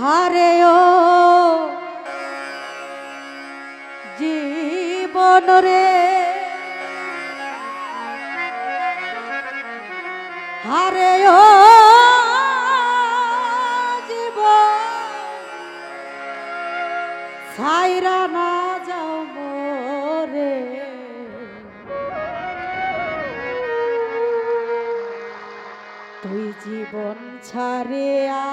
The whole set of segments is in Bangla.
হারে ও জীবন রে। হারে ও জীবন। ছাইরা না যাও মোরে। তুই জীবন ছাড়িয়া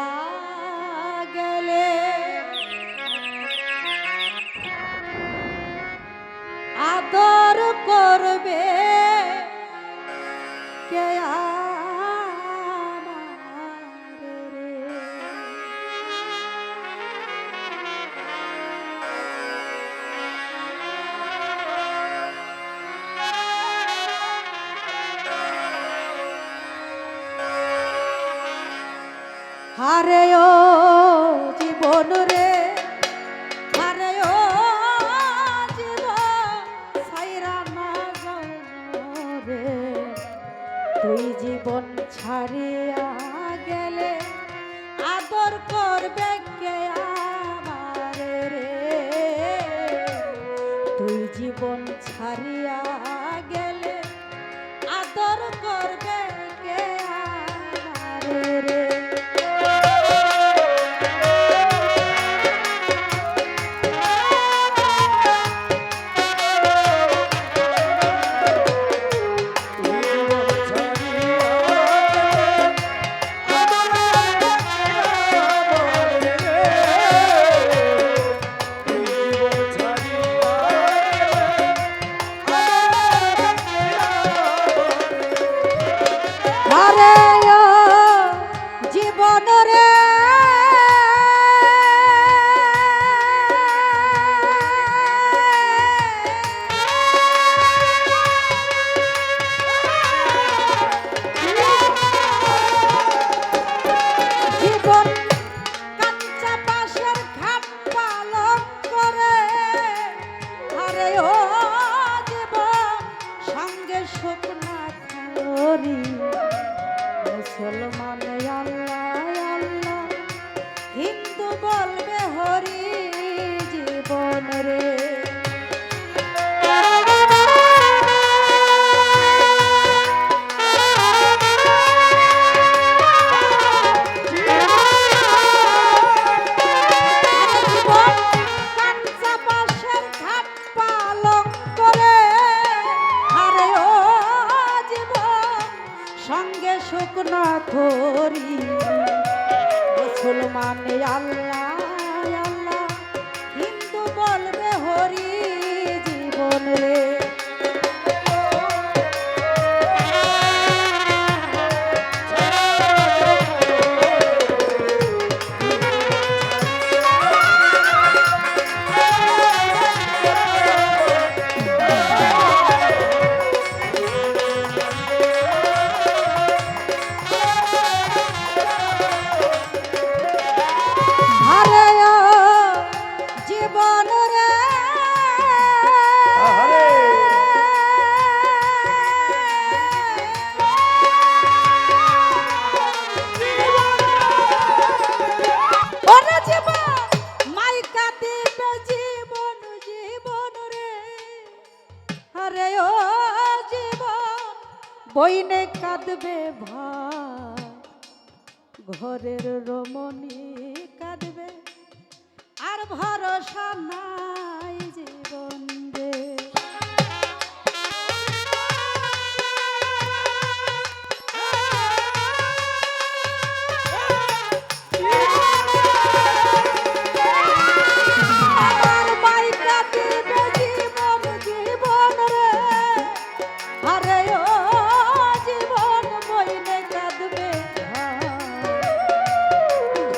হারে ও জীবন রে, হারে ও জীবন সাইরা না রে তুই জীবন ছাড়িয়া গেলে আদর করবে কে আমারে রে? তুই জীবন ছাড়িয়া আরে থরি মুসলমান আল্লাহ বইনে কাঁদবে ভাই ঘরের রমণী কাঁদবে। আর ভরসা নাই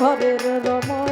ঘরের রমণী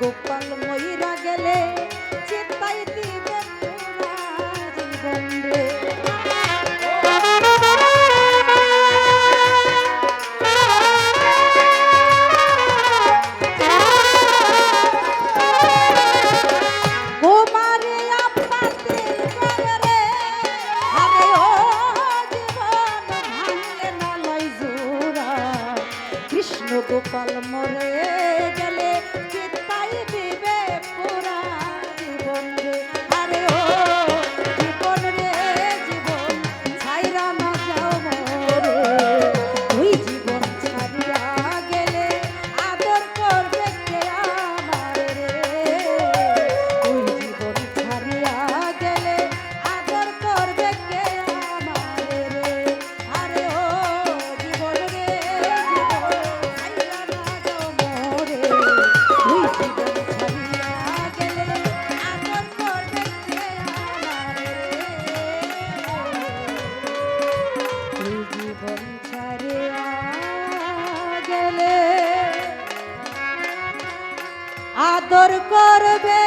গোপাল ময়রা গেলে আদর করবে।